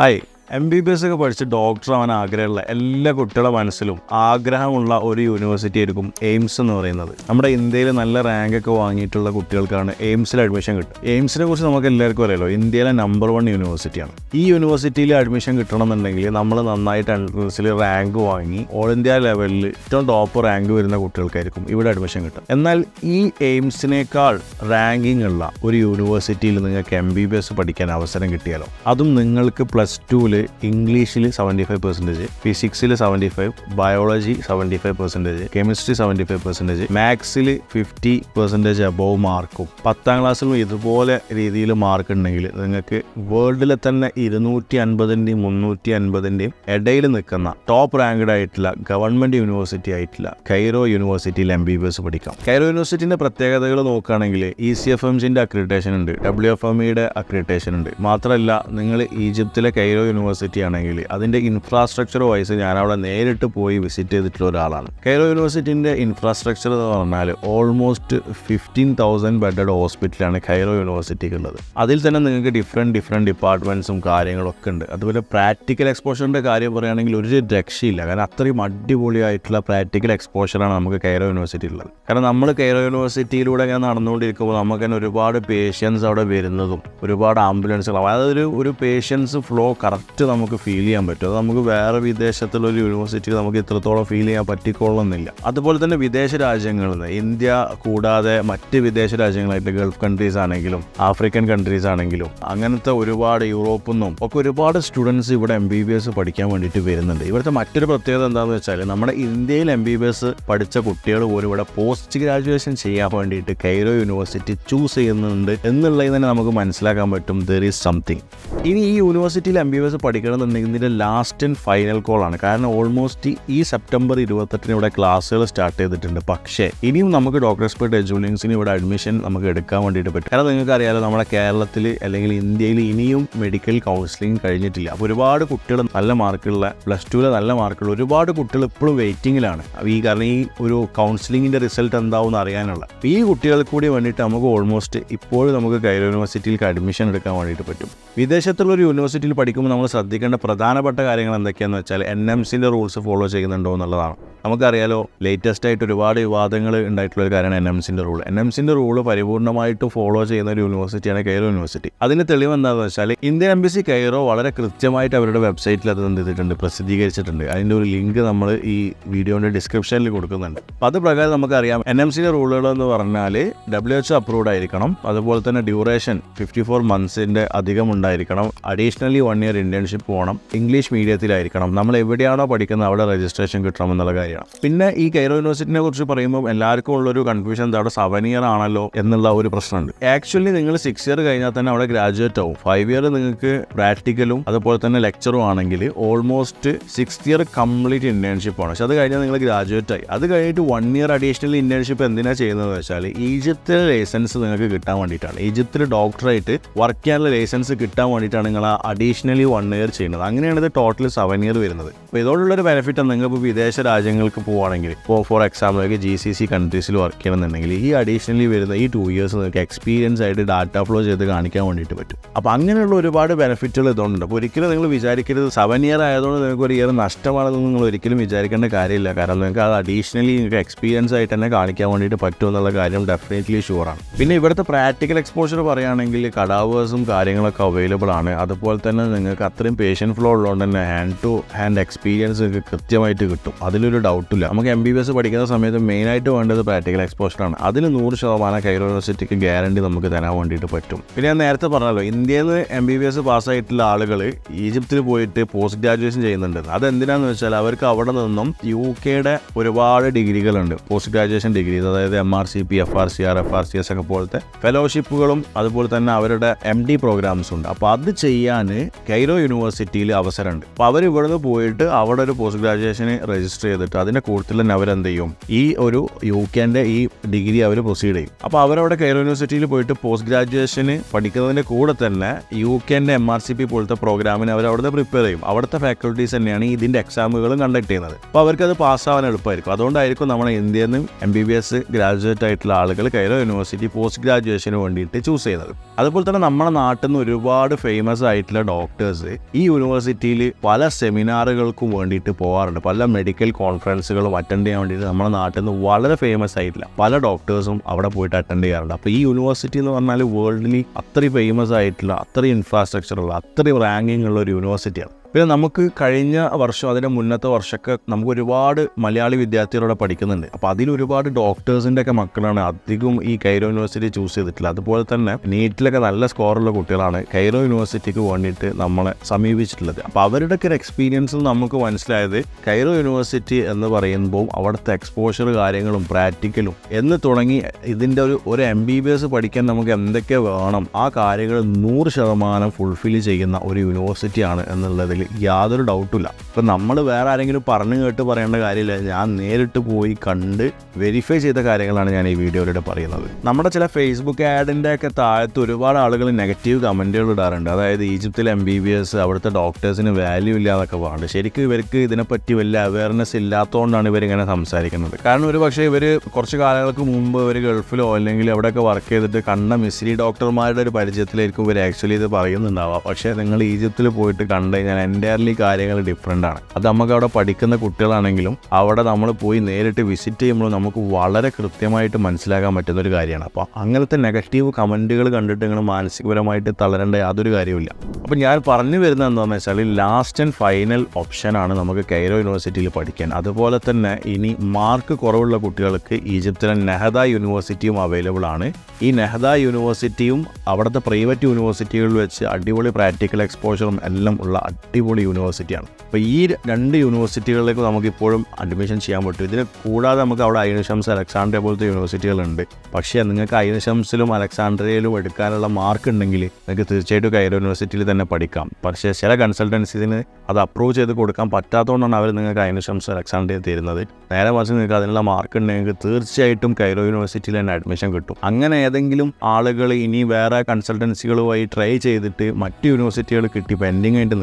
Aí, M B B S ഒക്കെ പഠിച്ച് doctor ആവാൻ ആഗ്രഹമുള്ള എല്ലാ കുട്ടികളുടെ മനസ്സിലും ആഗ്രഹമുള്ള ഒരു യൂണിവേഴ്സിറ്റി ആയിരിക്കും എയിംസ് എന്ന് പറയുന്നത്. നമ്മുടെ ഇന്ത്യയിൽ നല്ല റാങ്ക് ഒക്കെ വാങ്ങിയിട്ടുള്ള കുട്ടികൾക്കാണ് എയിംസിൽ അഡ്മിഷൻ കിട്ടുക. എയിംസിനെ കുറിച്ച് നമുക്ക് എല്ലാവർക്കും അറിയാലോ ഇന്ത്യയിലെ നമ്പർ വൺ യൂണിവേഴ്സിറ്റിയാണ് ഈ യൂണിവേഴ്സിറ്റിയിൽ അഡ്മിഷൻ കിട്ടണമെന്നുണ്ടെങ്കിൽ നമ്മൾ നന്നായിട്ട് എൻട്രൻസിൽ റാങ്ക് വാങ്ങി ഓൾ ഇന്ത്യ ലെവലിൽ ഏറ്റവും ടോപ്പ് റാങ്ക് വരുന്ന കുട്ടികൾക്കായിരിക്കും ഇവിടെ അഡ്മിഷൻ കിട്ടുക. എന്നാൽ ഈ എയിംസിനേക്കാൾ റാങ്കിങ് ഉള്ള ഒരു യൂണിവേഴ്സിറ്റിയിൽ നിങ്ങൾക്ക് എം ബി ബി എസ് പഠിക്കാൻ അവസരം കിട്ടിയാലോ? അതും നിങ്ങൾക്ക് പ്ലസ് ടുവിൽ ഇംഗ്ലീഷിൽ seventy five percentage ഫിസിക്സിൽ seventy five biology seventy five percentage chemistry seventy five percentage മാത്സിൽ fifty percentage above മാർക്കും പത്താം ക്ലാസ്സിലും ഇതുപോലെ രീതിയിൽ മാർക്ക് ഉണ്ടെങ്കിൽ നിങ്ങൾക്ക് വേൾഡിലെ തന്നെ ഇരുന്നൂറ്റി അൻപതിന്റെയും മുന്നൂറ്റി അൻപതിന്റെയും ഇടയിൽ നിൽക്കുന്ന ടോപ്പ് റാങ്ക്ഡ് ആയിട്ടുള്ള ഗവൺമെന്റ് യൂണിവേഴ്സിറ്റി ആയിട്ടുള്ള കൈറോ യൂണിവേഴ്സിറ്റിയിൽ എം ബി ബി എസ് പഠിക്കാം. കൈറോ യൂണിവേഴ്സിറ്റിന്റെ പ്രത്യേകതകൾ നോക്കുകയാണെങ്കിൽ E C F M accreditation ഉണ്ട് ഡബ്ല്യു എഫ് എം ഇയുടെ അക്രിറ്റേഷൻ ഉണ്ട്. മാത്രമല്ല നിങ്ങൾ ഈജിപ്തിലെ കൈറോ യൂണിവേഴ്സിറ്റി ആണെങ്കിൽ അതിന്റെ ഇൻഫ്രാസ്ട്രക്ചർ വൈസ് ഞാൻ നേരിട്ട് പോയി വിസിറ്റ് ചെയ്തിട്ടുള്ള ഒരാളാണ്. കൈറോ യൂണിവേഴ്സിറ്റിന്റെ ഇൻഫ്രാസ്ട്രക്ചർ എന്ന് പറഞ്ഞാൽ ഓൾമോസ്റ്റ് ഫിഫ്റ്റീൻ തൗസൻഡ് ബെഡഡ് ഹോസ്പിറ്റലാണ് കൈറോ യൂണിവേഴ്സിറ്റിക്ക് ഉള്ളത് അതിൽ തന്നെ നിങ്ങൾക്ക് ഡിഫറെന്റ് ഡിഫറെന്റ് ഡിപ്പാർട്ട്മെന്റ്സും കാര്യങ്ങളൊക്കെ ഉണ്ട്. അതുപോലെ പ്രാക്ടിക്കൽ എക്സ്പോഷറിന്റെ കാര്യം പറയുകയാണെങ്കിൽ ഒരു രക്ഷയില്ല. കാരണം അത്രയും അടിപൊളിയായിട്ടുള്ള പ്രാക്ടിക്കൽ എക്സ്പോഷറാണ് നമുക്ക് കൈറോ യൂണിവേഴ്സിറ്റി ഉള്ളത് കാരണം നമ്മൾ കൈറോ യൂണിവേഴ്സിറ്റിയിലൂടെ ഇങ്ങനെ നടന്നുകൊണ്ടിരിക്കുമ്പോൾ നമുക്ക് തന്നെ ഒരുപാട് പേഷ്യൻസ് അവിടെ വരുന്നതും ഒരുപാട് ആംബുലൻസുകൾ അതായത് ഒരു ഒരു പേഷ്യൻസ് ഫ്ലോ കറക്റ്റ് നമുക്ക് ഫീൽ ചെയ്യാൻ പറ്റും. അത് നമുക്ക് വേറെ വിദേശത്തുള്ള ഒരു യൂണിവേഴ്സിറ്റിയിൽ നമുക്ക് ഇത്രത്തോളം ഫീൽ ചെയ്യാൻ പറ്റിക്കൊള്ളുന്നില്ല. അതുപോലെ തന്നെ വിദേശ രാജ്യങ്ങളിൽ നിന്ന് ഇന്ത്യ കൂടാതെ മറ്റ് വിദേശ രാജ്യങ്ങളായിട്ട് ഗൾഫ് കൺട്രീസ് ആണെങ്കിലും ആഫ്രിക്കൻ കൺട്രീസ് ആണെങ്കിലും അങ്ങനത്തെ ഒരുപാട് യൂറോപ്പിൽ നിന്നും ഒക്കെ ഒരുപാട് സ്റ്റുഡൻസ് ഇവിടെ എം ബി ബി എസ് പഠിക്കാൻ വേണ്ടിയിട്ട് വരുന്നുണ്ട്. ഇവിടുത്തെ മറ്റൊരു പ്രത്യേകത എന്താണെന്ന് വെച്ചാൽ നമ്മുടെ ഇന്ത്യയിൽ എം ബി ബി എസ് പഠിച്ച കുട്ടികൾ പോലും ഇവിടെ പോസ്റ്റ് ഗ്രാജുവേഷൻ ചെയ്യാൻ വേണ്ടിയിട്ട് കൈറോ യൂണിവേഴ്സിറ്റി ചൂസ് ചെയ്യുന്നുണ്ട് എന്നുള്ളത് തന്നെ നമുക്ക് മനസ്സിലാക്കാൻ പറ്റും. ദർ ഈസ് സംതിങ് ഇനി ഈ യൂണിവേഴ്സിറ്റിയിൽ എം ബി ബി എസ് പഠിക്കണമെന്നുണ്ടെങ്കിൽ ഇതിന്റെ ലാസ്റ്റ് ആൻഡ് ഫൈനൽ കോൾ ആണ്. കാരണം ഓൾമോസ്റ്റ് ഈ സെപ്റ്റംബർ ഇരുപത്തെട്ടിന് ഇവിടെ ക്ലാസ്സുകൾ സ്റ്റാർട്ട് ചെയ്തിട്ടുണ്ട്. പക്ഷേ ഇനിയും നമുക്ക് ഡോക്ടർ എക്സ്പെർട്ട് എജുലിങ്സിന് ഇവിടെ അഡ്മിഷൻ നമുക്ക് എടുക്കാൻ വേണ്ടിയിട്ട് പറ്റും. കാരണം നിങ്ങൾക്ക് അറിയാലോ നമ്മുടെ കേരളത്തിൽ അല്ലെങ്കിൽ ഇന്ത്യയിൽ ഇനിയും മെഡിക്കൽ കൗൺസിലിംഗ് കഴിഞ്ഞിട്ടില്ല. അപ്പോൾ ഒരുപാട് കുട്ടികൾ നല്ല മാർക്കുള്ള പ്ലസ് ടുവിൽ നല്ല മാർക്കുള്ള ഒരുപാട് കുട്ടികൾ ഇപ്പോഴും വെയിറ്റിങ്ങിലാണ് ഈ കാരണം ഈ ഒരു കൗൺസിലിങ്ങിന്റെ റിസൾട്ട് എന്താവും എന്ന് അറിയാനുള്ള. ഈ കുട്ടികൾക്ക് കൂടി വേണ്ടിയിട്ട് നമുക്ക് ഓൾമോസ്റ്റ് ഇപ്പോഴും നമുക്ക് കൈരോ യൂണിവേഴ്സിറ്റിയിലേക്ക് അഡ്മിഷൻ എടുക്കാൻ വേണ്ടിയിട്ട് പറ്റും. വിദേശത്തുള്ള ഒരു യൂണിവേഴ്സിറ്റിയിൽ പഠിക്കുമ്പോൾ നമ്മൾ ശ്രദ്ധിക്കേണ്ട പ്രധാനപ്പെട്ട കാര്യങ്ങൾ എന്തൊക്കെയാണെന്ന് വെച്ചാൽ എൻ എം സിന്റെ റൂൾസ് ഫോളോ ചെയ്യുന്നുണ്ടോ എന്നുള്ളതാണ്. നമുക്കറിയാലോ ലേറ്റസ്റ്റ് ആയിട്ട് ഒരുപാട് വിവാദങ്ങൾ ഉണ്ടായിട്ടുള്ള ഒരു കാര്യമാണ് എൻ എം സിന്റെ റൂൾ എൻ എം സിന്റെ റൂൾ പരിപൂർണമായിട്ട് ഫോളോ ചെയ്യുന്ന ഒരു യൂണിവേഴ്സിറ്റിയാണ് കെയറോ യൂണിവേഴ്സിറ്റി അതിന് തെളിവ് എന്താണെന്ന് വെച്ചാൽ ഇന്ത്യൻ എംബസി കെയറോ വളരെ കൃത്യമായിട്ട് അവരുടെ വെബ്സൈറ്റിൽ അത് എന്ത് ചെയ്തിട്ടുണ്ട് പ്രസിദ്ധീകരിച്ചിട്ടുണ്ട്. അതിന്റെ ഒരു ലിങ്ക് നമ്മൾ ഈ വീഡിയോന്റെ ഡിസ്ക്രിപ്ഷനിൽ കൊടുക്കുന്നുണ്ട്. അപ്പോൾ അത് പ്രകാരം നമുക്കറിയാം എൻ എം സിന്റെ റൂളുകൾ എന്ന് പറഞ്ഞാൽ ഡബ്ല്യു എച്ച് അപ്രൂവ്ഡ് ആയിരിക്കണം. അതുപോലെ തന്നെ ഡ്യൂറേഷൻ ഫിഫ്റ്റി ഫോർ മന്ത്സിന്റെ അധികം ഉണ്ടായിരിക്കണം. അഡീഷണലി വൺ ഇയർ ഇന്റേൺഷിപ്പ് പോകണം ഇംഗ്ലീഷ് മീഡിയത്തിലായിരിക്കണം നമ്മൾ എവിടെയാണോ പഠിക്കുന്നത് അവിടെ രജിസ്ട്രേഷൻ കിട്ടണം എന്നുള്ള കാര്യമാണ്. പിന്നെ ഈ കൈറോ യൂണിവേഴ്സിറ്റിനെ കുറിച്ച് പറയുമ്പോൾ എല്ലാവർക്കും ഉള്ളൊരു കൺഫ്യൂഷൻ എന്താ? അവിടെ സെവൻ ഇയർ ആണല്ലോ എന്നുള്ള ഒരു പ്രശ്നമുണ്ട്. ആക്ച്വലി നിങ്ങൾ സിക്സ് ഇയർ കഴിഞ്ഞാൽ തന്നെ അവിടെ ഗ്രാജുവേറ്റ് ആവും. ഫൈവ് ഇയർ നിങ്ങൾക്ക് പ്രാക്ടിക്കലും അതുപോലെ തന്നെ ലെക്ചറും ആണെങ്കിൽ almost six year complete internship ആണ്. പക്ഷെ അത് കഴിഞ്ഞാൽ നിങ്ങൾ ഗ്രാജുവേറ്റ് ആയി. അത് കഴിഞ്ഞിട്ട് വൺ ഇയർ അഡീഷണൽ ഇന്റേൺഷിപ്പ് എന്തിനാ ചെയ്യുന്നത് വെച്ചാൽ ഈജിപ്തിലെ ലൈസൻസ് നിങ്ങൾക്ക് കിട്ടാൻ വേണ്ടിയിട്ടാണ്. ഈജിപ്തിൽ ഡോക്ടറായിട്ട് വർക്ക് ചെയ്യാനുള്ള ലൈസൻസ് കിട്ടാൻ വേണ്ടിയിട്ടാണ് നിങ്ങൾ അഡീഷണലി വൺ ഇയർ ചെയ്യുന്നത്. അങ്ങനെയാണ് ഇത് ടോട്ടൽ സെവൻ ഇയർ വരുന്നത്. അപ്പോൾ ഇതോടുള്ളൊരു ബെനിഫിറ്റ് നിങ്ങൾ ഇപ്പോൾ വിദേശ രാജ്യങ്ങൾക്ക് പോവുകയാണെങ്കിൽ ഇപ്പോൾ for example G C C കൺട്രീസിൽ work ചെയ്യണമെന്നുണ്ടെങ്കിൽ ഈ അഡീഷണലി വരുന്ന ഈ ടു ഇയേഴ്സ് നിങ്ങൾക്ക് എക്സ്പീരിയൻസ് ആയിട്ട് ഡാറ്റ ഫ്ലോ ചെയ്ത് കാണിക്കാൻ വേണ്ടിയിട്ട് പറ്റും. അപ്പോൾ അങ്ങനെയുള്ള ഒരുപാട് ബെനിഫിറ്റുകൾ ഇതുകൊണ്ട് അപ്പോൾ ഒരിക്കലും നിങ്ങൾ വിചാരിക്കരുത് സെവൻ ഇയർ ആയതുകൊണ്ട് നിങ്ങൾക്ക് ഒരു ഇയർ നഷ്ടമാണെന്ന് നിങ്ങൾ ഒരിക്കലും വിചാരിക്കേണ്ട കാര്യമില്ല. കാരണം നിങ്ങൾക്ക് അത് അഡീഷണലി നിങ്ങൾക്ക് എക്സ്പീരിയൻസ് ആയിട്ട് തന്നെ കാണിക്കാൻ വേണ്ടിയിട്ട് പറ്റും എന്നുള്ള കാര്യം ഡെഫിനറ്റ്ലി ഷുവറാണ് പിന്നെ ഇവിടുത്തെ പ്രാക്ടിക്കൽ എക്സ്പോഷർ പറയുകയാണെങ്കിൽ കടാവേഴ്സും കാര്യങ്ങളൊക്കെ അവൈലബിൾ ആണ്. അതുപോലെ തന്നെ നിങ്ങൾക്ക് അത്രയും പേഷ്യൻ ഫ്ലോ ഉള്ളതുകൊണ്ട് തന്നെ ഹാൻഡ് ടു ഹാൻഡ് എക്സ്പീരിയൻസ് നിങ്ങൾക്ക് കൃത്യമായിട്ട് കിട്ടും. അതിലൊരു ഡൗട്ടില്ല നമുക്ക് എം ബി ബി എസ് പഠിക്കുന്ന സമയത്ത് മെയിനായിട്ട് വേണ്ടത് പ്രാക്ടിക്കൽ എക്സ്പോഷറാണ് അതിന് നൂറ് ശതമാനം കൈറോ യൂണിവേഴ്സിറ്റിക്ക് ഗ്യാരണ്ടി നമുക്ക് തരാൻ വേണ്ടിയിട്ട് പറ്റും. പിന്നെ ഞാൻ നേരത്തെ പറഞ്ഞല്ലോ ഇന്ത്യയിൽ നിന്ന് എം ബി ബി എസ് പാസ്സായിട്ടുള്ള ആളുകൾ ഈജിപ്തിൽ പോയിട്ട് പോസ്റ്റ് ഗ്രാജുവേഷൻ ചെയ്യുന്നുണ്ട്. അതെന്തിനാന്ന് വെച്ചാൽ അവർക്ക് അവിടെ നിന്നും യു കെയുടെ ഒരുപാട് ഡിഗ്രികളുണ്ട്. പോസ്റ്റ് ഗ്രാജുവേഷൻ ഡിഗ്രീസ് അതായത് M R C P F R C R F R C S ഒക്കെ പോലത്തെ ഫെലോഷിപ്പുകളും അതുപോലെ തന്നെ അവരുടെ എം ഡി പ്രോഗ്രാംസ് ഉണ്ട്. അപ്പോൾ അത് ചെയ്യാൻ കൈറോ യൂണിവേഴ്സിറ്റിയിൽ അവസരമുണ്ട്. അപ്പോൾ അവർ ഇവിടുന്ന് പോയിട്ട് അവിടെ ഒരു പോസ്റ്റ് ഗ്രാജുവേഷന് രജിസ്റ്റർ ചെയ്തിട്ട് അതിന്റെ കൂടുതൽ തന്നെ അവരെന്ത് ചെയ്യും? ഈ ഒരു യു കെന്റെ ഈ ഡിഗ്രി അവർ പ്രൊസീഡ് ചെയ്യും. അപ്പോൾ അവരവിടെ കൈറോ യൂണിവേഴ്സിറ്റിയിൽ പോയിട്ട് പോസ്റ്റ് ഗ്രാജുവേഷന് പഠിക്കുന്നതിന്റെ കൂടെ തന്നെ യു കെന്റെ എം ആർ സി പി പോലത്തെ പ്രോഗ്രാമിന് അവർ അവിടുത്തെ പ്രിപ്പയർ ചെയ്യും. അവിടുത്തെ ഫാക്കൽറ്റീസ് തന്നെയാണ് ഇതിന്റെ എക്സാമുകളും കണ്ടക്ട് ചെയ്യുന്നത് അപ്പോൾ അവർക്ക് അത് പാസ്സാവാൻ എളുപ്പമായിരിക്കും. അതുകൊണ്ടായിരിക്കും നമ്മുടെ ഇന്ത്യയിൽ നിന്ന് M B B S graduate ആയിട്ടുള്ള ആളുകൾ കൈറോ യൂണിവേഴ്സിറ്റി പോസ്റ്റ് ഗ്രാജുവേഷന് വേണ്ടിയിട്ട് ചൂസ് ചെയ്യുന്നത്. അതുപോലെ തന്നെ നമ്മുടെ നാട്ടിൽ നിന്ന് ഒരുപാട് ഫേമസ് ആയിട്ടുള്ള ഡോക്ടേഴ്സ് ഈ യൂണിവേഴ്സിറ്റിയിൽ പല സെമിനാറുകൾക്കും വേണ്ടിയിട്ട് പോകാറുണ്ട് പല മെഡിക്കൽ കോൺഫറൻസുകളും അറ്റൻഡ് ചെയ്യാൻ വേണ്ടിയിട്ട് നമ്മുടെ നാട്ടിൽ നിന്ന് വളരെ ഫേമസ് ആയിട്ടില്ല പല ഡോക്ടേഴ്സും അവിടെ പോയിട്ട് അറ്റൻഡ് ചെയ്യാറുണ്ട്. അപ്പോൾ ഈ യൂണിവേഴ്സിറ്റി എന്ന് പറഞ്ഞാൽ വേൾഡിൽ അത്രയും ഫേമസ് ആയിട്ടുള്ള അത്രയും ഇൻഫ്രാസ്ട്രക്ചർ ഉള്ള അത്രയും റാങ്കിങ് ഉള്ള ഒരു യൂണിവേഴ്സിറ്റിയാണ് പിന്നെ നമുക്ക് കഴിഞ്ഞ വർഷം അതിന്റെ മുന്നത്തെ വർഷമൊക്കെ നമുക്ക് ഒരുപാട് മലയാളി വിദ്യാർത്ഥികളോടെ പഠിക്കുന്നുണ്ട്. അപ്പോൾ അതിൽ ഒരുപാട് ഡോക്ടേഴ്സിന്റെ ഒക്കെ മക്കളാണ്. അധികം ഈ കൈറോ യൂണിവേഴ്സിറ്റി ചൂസ് ചെയ്തിട്ടില്ല. അതുപോലെ തന്നെ നീറ്റിലൊക്കെ നല്ല സ്കോറുള്ള കുട്ടികളാണ് കൈറോ യൂണിവേഴ്സിറ്റിക്ക് വേണ്ടിയിട്ട് നമ്മളെ സമീപിച്ചിട്ടുള്ളത്. അപ്പോൾ അവരുടെയൊക്കെ ഒരു എക്സ്പീരിയൻസ് നമുക്ക് മനസ്സിലായത് കൈറോ യൂണിവേഴ്സിറ്റി എന്ന് പറയുമ്പോൾ അവിടുത്തെ എക്സ്പോഷർ കാര്യങ്ങളും പ്രാക്ടിക്കലും എന്ന് തുടങ്ങി ഇതിന്റെ ഒരു ഒരു എം ബി ബി എസ് പഠിക്കാൻ നമുക്ക് എന്തൊക്കെ വേണം ആ കാര്യങ്ങൾ നൂറ് ശതമാനം ഫുൾഫിൽ ചെയ്യുന്ന ഒരു യൂണിവേഴ്സിറ്റിയാണ് എന്നുള്ളതിൽ യാതൊരു ഡൗട്ടുമില്ല ഇപ്പം നമ്മൾ വേറെ ആരെങ്കിലും പറഞ്ഞു കേട്ട് പറയേണ്ട കാര്യമില്ല. ഞാൻ നേരിട്ട് പോയി കണ്ട് വെരിഫൈ ചെയ്ത കാര്യങ്ങളാണ് ഞാൻ ഈ വീഡിയോയിലൂടെ പറയുന്നത്. നമ്മുടെ ചില ഫേസ്ബുക്ക് ആഡിന്റെ ഒക്കെ താഴത്ത് ഒരുപാട് ആളുകൾ നെഗറ്റീവ് കമന്റുകൾ ഇടാറുണ്ട്. അതായത് ഈജിപ്തിലെ എം ബി ബി എസ് അവിടുത്തെ ഡോക്ടേഴ്സിന് വാല്യൂ ഇല്ല എന്നൊക്കെ പറയുന്നുണ്ട് ശരിക്കും ഇവർക്ക് ഇതിനെപ്പറ്റി വലിയ അവയർനെസ് ഇല്ലാത്തതുകൊണ്ടാണ് ഇവരിങ്ങനെ സംസാരിക്കുന്നത്. കാരണം ഒരു പക്ഷേ ഇവർ കുറച്ച് കാലങ്ങൾക്ക് മുമ്പ് ഇവർ ഗൾഫിലോ അല്ലെങ്കിൽ അവിടെയൊക്കെ വർക്ക് ചെയ്തിട്ട് കണ്ട മിസ്രി ഡോക്ടർമാരുടെ ഒരു പരിചയത്തിലായിരിക്കും ഇവർ ആക്ച്വലി ഇത് പറയുന്നുണ്ടാവുക. പക്ഷേ നിങ്ങൾ ഈജിപ്തിൽ പോയിട്ട് കണ്ടു കഴിഞ്ഞാൽ എന്റയർലി കാര്യങ്ങൾ ഡിഫറെന്റ് ആണ്. അത് നമുക്ക് അവിടെ പഠിക്കുന്ന കുട്ടികളാണെങ്കിലും അവിടെ നമ്മൾ പോയി നേരിട്ട് വിസിറ്റ് ചെയ്യുമ്പോൾ നമുക്ക് വളരെ കൃത്യമായിട്ട് മനസ്സിലാക്കാൻ പറ്റുന്ന ഒരു കാര്യമാണ്. അപ്പോൾ അങ്ങനത്തെ നെഗറ്റീവ് കമന്റുകൾ കണ്ടിട്ട് നിങ്ങൾ മാനസികപരമായിട്ട് തളരേണ്ട യാതൊരു കാര്യമില്ല അപ്പോൾ ഞാൻ പറഞ്ഞു വരുന്നത് എന്താണെന്ന് വെച്ചാൽ ലാസ്റ്റ് ആൻഡ് ഫൈനൽ ഓപ്ഷനാണ് നമുക്ക് കൈറോ യൂണിവേഴ്സിറ്റിയിൽ പഠിക്കാൻ. അതുപോലെ തന്നെ ഇനി മാർക്ക് കുറവുള്ള കുട്ടികൾക്ക് ഈജിപ്തിലെ നെഹദ യൂണിവേഴ്സിറ്റിയും അവൈലബിൾ ആണ്. ഈ നെഹദ യൂണിവേഴ്സിറ്റിയും അവിടുത്തെ പ്രൈവറ്റ് യൂണിവേഴ്സിറ്റികളിൽ വെച്ച് അടിപൊളി പ്രാക്ടിക്കൽ എക്സ്പോഷറും എല്ലാം ഉള്ള അടിപൊളി യൂണിവേഴ്സിറ്റിയാണ്. അപ്പോൾ ഈ രണ്ട് യൂണിവേഴ്സിറ്റികളിലേക്ക് നമുക്കിപ്പോഴും അഡ്മിഷൻ ചെയ്യാൻ പറ്റും. ഇതിന് കൂടാതെ നമുക്ക് അവിടെ ഐനഷംസ് അലക്സാണ്ട്രിയ പോലത്തെ യൂണിവേഴ്സിറ്റികളുണ്ട്. പക്ഷേ നിങ്ങൾക്ക് ഐനഷംസിലും അലക്സാണ്ട്രിയയിലും എടുക്കാനുള്ള മാർക്ക് ഉണ്ടെങ്കിൽ നിങ്ങൾക്ക് തീർച്ചയായിട്ടും കൈറോ യൂണിവേഴ്സിറ്റിയിൽ തന്നെ പഠിക്കാം. പക്ഷേ ചില കൺസൾട്ടൻസിന് അത് അപ്രൂവ് ചെയ്ത് കൊടുക്കാൻ പറ്റാത്തതുകൊണ്ടാണ് അവർ നിങ്ങൾക്ക് ഐനഷംസ് അലക്സാണ്ട്രിയ തരുന്നത്. നേരെ മറിച്ച് നിങ്ങൾക്ക് അതിനുള്ള മാർക്ക് ഉണ്ടെങ്കിൽ തീർച്ചയായിട്ടും കൈറോ യൂണിവേഴ്സിറ്റിയിൽ തന്നെ അഡ്മിഷൻ കിട്ടും. അങ്ങനെ ഏതെങ്കിലും ആളുകൾ ഇനി വേറെ കൺസൾട്ടൻസികളുമായി ട്രൈ ചെയ്തിട്ട് മറ്റ് യൂണിവേഴ്സിറ്റികൾ കിട്ടി പെൻഡിങ് ആയിട്ട്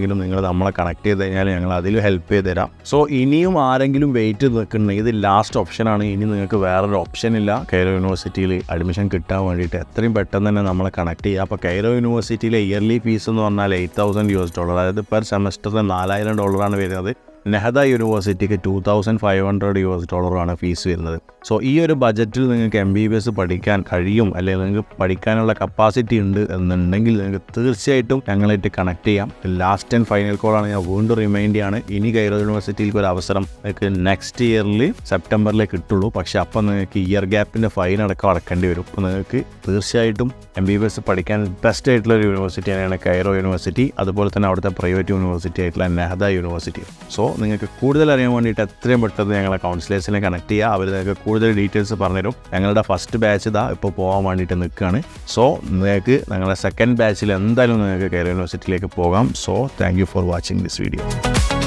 നിൽക്കുന്നുണ്ടെങ്കിലും നിങ്ങൾ നമ്മളെ കണക്ട് ചെയ്ത് കഴിഞ്ഞാൽ ഞങ്ങൾ അതിൽ ഹെൽപ്പ് ചെയ്ത് തരാം. സോ ഇനിയും ആരെങ്കിലും വെയിറ്റ് നിൽക്കുന്നുണ്ടെങ്കിൽ ഇത് ലാസ്റ്റ് ഓപ്ഷനാണ് ഇനി നിങ്ങൾക്ക് വേറൊരു ഓപ്ഷൻ ഇല്ല. കൈറോ യൂണിവേഴ്സിറ്റിയിൽ അഡ്മിഷൻ കിട്ടാൻ വേണ്ടിയിട്ട് എത്രയും പെട്ടെന്ന് തന്നെ നമ്മളെ കണക്ട് ചെയ്യുക അപ്പോൾ കൈറോ യൂണിവേഴ്സിറ്റിയിലെ ഇയർലി ഫീസ് എന്ന് പറഞ്ഞാൽ eight thousand U S dollar അതായത് പെർ സെമസ്റ്ററിന് നാലായിരം ഡോളറാണ് വരുന്നത്. Nehada യൂണിവേഴ്സിറ്റിക്ക് two thousand five hundred U S ഡോളറാണ് ഫീസ് വരുന്നത്. സോ ഈ ഒരു ബജറ്റിൽ നിങ്ങൾക്ക് എം ബി ബി എസ് പഠിക്കാൻ കഴിയും അല്ലെങ്കിൽ നിങ്ങൾക്ക് പഠിക്കാനുള്ള കപ്പാസിറ്റി ഉണ്ട് എന്നുണ്ടെങ്കിൽ നിങ്ങൾക്ക് തീർച്ചയായിട്ടും ഞങ്ങളായിട്ട് കണക്ട് ചെയ്യാം. ലാസ്റ്റ് ആൻഡ് ഫൈനൽ കോളാണ് ഞാൻ വീണ്ടും റിമൈൻഡ് ചെയ്യാണ്. ഇനി കൈറോ യൂണിവേഴ്സിറ്റിയിലേക്ക് ഒരു അവസരം നിങ്ങൾക്ക് നെക്സ്റ്റ് ഇയറിൽ സെപ്റ്റംബറിലേ കിട്ടുള്ളൂ. പക്ഷേ അപ്പം നിങ്ങൾക്ക് ഇയർ ഗ്യാപ്പിന്റെ ഫൈൻ അടക്കം അടക്കേണ്ടി വരും. അപ്പോൾ നിങ്ങൾക്ക് തീർച്ചയായിട്ടും എം ബി ബി എസ് പഠിക്കാൻ ബെസ്റ്റ് ആയിട്ടുള്ള ഒരു യൂണിവേഴ്സിറ്റി തന്നെയാണ് കൈറോ യൂണിവേഴ്സിറ്റി അതുപോലെ തന്നെ അവിടുത്തെ പ്രൈവറ്റ് യൂണിവേഴ്സിറ്റി ആയിട്ടുള്ള നെഹദ യൂണിവേഴ്സിറ്റി സോ നിങ്ങൾക്ക് കൂടുതൽ അറിയാൻ വേണ്ടിയിട്ട് എത്രയും പെട്ടെന്ന് ഞങ്ങളെ കൗൺസിലേഴ്സിനെ കണക്ട് ചെയ്യുക. അവർ നിങ്ങൾക്ക് കൂടുതൽ ഡീറ്റെയിൽസ് പറഞ്ഞുതരും. ഞങ്ങളുടെ ഫസ്റ്റ് ബാച്ച് ഇതാ ഇപ്പോൾ പോകാൻ വേണ്ടിയിട്ട് നിൽക്കുകയാണ് സോ നിങ്ങൾക്ക് ഞങ്ങളുടെ സെക്കൻഡ് ബാച്ചിൽ എന്തായാലും നിങ്ങൾക്ക് കേരള യൂണിവേഴ്സിറ്റിയിലേക്ക് പോകാം. So thank for watching this video